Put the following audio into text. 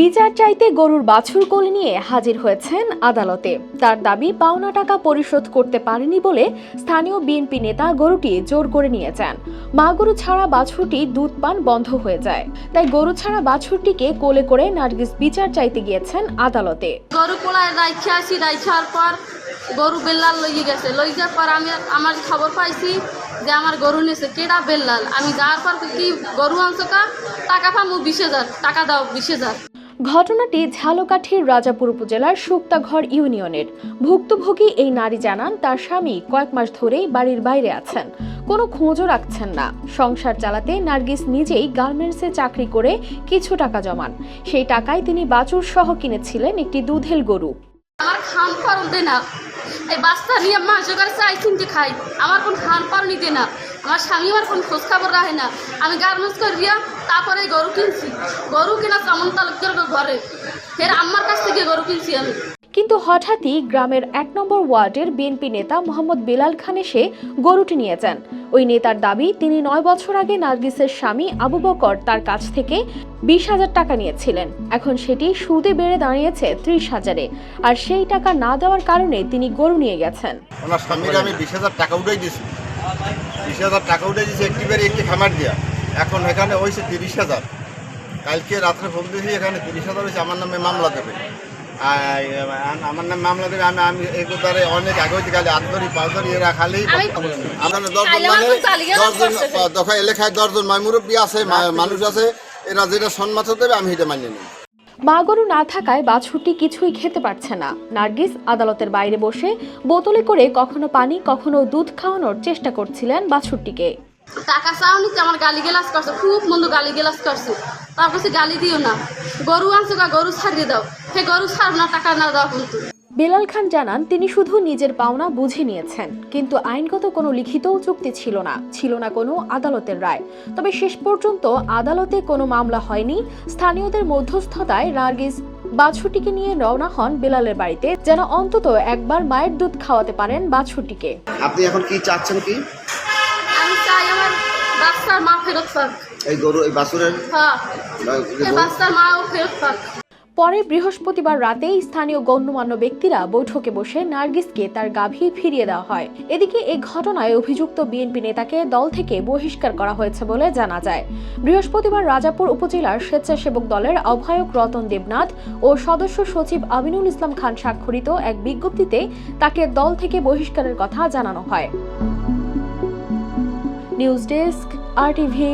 বিচার চাইতে গরুর বাছুর কোলে নিয়ে হাজির হয়েছেন আদালতে। তার দাবি, পাওনা টাকা পরিশোধ করতে পারেনি বলে স্থানীয় বিএনপি নেতা গরুটি জোর করে নিয়ে যান মা গরু ছাড়া বাছুরটি দুধ পান বন্ধ হয়ে যায়। তাই গরু ছাড়া বাছুরটিকে কোলে করে নার্গিস বিচার চাইতে গিয়েছেন আদালতে। গরু পোলায় রাইখে আসি রাইখার পর গরু বেল্লাল লইয়ে গেছে। লই যাওয়ার পর আমি আমার খবর পাইছি যে আমার গরু নিয়েছে কেডা বেল্লাল? আমি যাওয়ার পর কি গরু আনছো টাকা পামু বিশ হাজার। টাকা দাও বিশ হাজার। ঘটনাটি ঝালকাঠির রাজাপুর উপজেলার শুক্তাঘর ইউনিয়নের। ভুক্তভোগী এই নারী জানান, তার স্বামী কয়েক মাস ধরেই বাড়ির বাইরে আছেন। কোনো খোঁজও রাখছেন না। সংসার চালাতে নার্গিস নিজেই গার্মেন্টসে চাকরি করে কিছু টাকা জমান। সেই টাকায় তিনি বাছুর সহ কিনেছিলেন একটি দুধেল গরু। আমার খান পারুন না। এই বাচ্চা নিয়ে মা জোগাড় চাই কিনতে খাই। আমার কোন খান না। আমার স্বামী আমার কোন খোঁজ খবর রাখে না। আমি গার্মেন্টস করে দিয়া তারপরে এই গরু কিনছি। গরু কিনা চামন তালুকের ঘরে। ফের আমার কাছ থেকে গরু কিনছি আমি। কিন্তু হঠাৎই গ্রামের এক নম্বর ওয়ার্ডের বিএনপি নেতা মোহাম্মদ বেলাল খান এসে গরুটি নিয়ে যান। ওই নেতার দাবি তিনি নয় বছর আগে নার্গিসের স্বামী আবু বকর তার কাছ থেকে বিশ হাজার টাকা নিয়েছিলেন। এখন সেটি সুদে বেড়ে দাঁড়িয়েছে ত্রিশ হাজারে। আর সেই টাকা না দেওয়ার কারণে তিনি গরু নিয়ে গেছেন। ওনার স্বামীর আমি বিশ হাজার টাকা উঠাই দিয়েছি। বিশ হাজার টাকা উঠে দিয়েছি একটি বাড়ি একটি খামার দিয়া। এখন এখানে হয়েছে তিরিশ হাজার। কালকে রাত্রে ফোন দিয়েছি এখানে তিরিশ হাজার হয়েছে আমার নামে মামলা দেবে। আমার নামে মামলা দেবে আমি আমি এগুলো অনেক আগে হইতে খালি আট ধরি পাঁচ ধরি এরা খালি আমার দশজন মানে দশজন। দফা এলাকায় দশজন মাই মুরব্বী আছে মানুষ আছে এরা যেটা সম্মত দেবে আমি সেটা মানিয়ে নিই মা গরু না থাকায় বাছুরটি কিছুই খেতে পারছে না। নার্গিস আদালতের বাইরে বসে বোতলে করে কখনো পানি, কখনো দুধ খাওয়ানোর চেষ্টা করছিলেন বাছুরটিকে। টাকা চাও নিচ্ছে আমার গালি গেলাস করছে, খুব মন্দ গালি গেলাস করছে। তারপর সে গালি দিও না। গরু আনছো গরু ছাড়িয়ে দাও। সে গরু ছাড় না, টাকা না দাও কিন্তু। বেলাল খান জানান তিনি শুধু নিজের পাওনা বুঝে নিয়েছেন কিন্তু আইনগত কোনো লিখিত চুক্তি ছিল না ছিল না কোনো আদালতের রায়। তবে শেষ পর্যন্ত আদালতে কোনো মামলা হয়নি। স্থানীয়দের মধ্যস্থতায় নার্গিস বাছুটিকে নিয়ে রওনা হন বেলালের বাড়িতে যেন অন্তত একবার মায়ের দুধ খাওয়াতে পারেন বাছুটিকে আপনি এখন কি চাচ্ছেন কি? আমি চাই আমার বাচ্চার মা ফেরত পাক। এই গরু এই বাছুরের? হ্যাঁ এই গরু- বাচ্চার মাও ফেরত পাক। পরে বৃহস্পতিবার রাতেই স্থানীয় গণ্যমান্য ব্যক্তিরা বৈঠকে বসে নার্গিসকে তার গাভী ফিরিয়ে দেওয়া হয়। এদিকে এই ঘটনায় অভিযুক্ত বিএনপি নেতাকে দল থেকে বহিষ্কার করা হয়েছে বলে জানা যায়। বৃহস্পতিবার রাজাপুর উপজেলার স্বেচ্ছাসেবক দলের আহ্বায়ক রতন দেবনাথ ও সদস্য সচিব আমিনুল ইসলাম খান স্বাক্ষরিত এক বিজ্ঞপ্তিতে তাকে দল থেকে বহিষ্কারের কথা জানানো হয়। নিউজ ডেস্ক, আর টিভি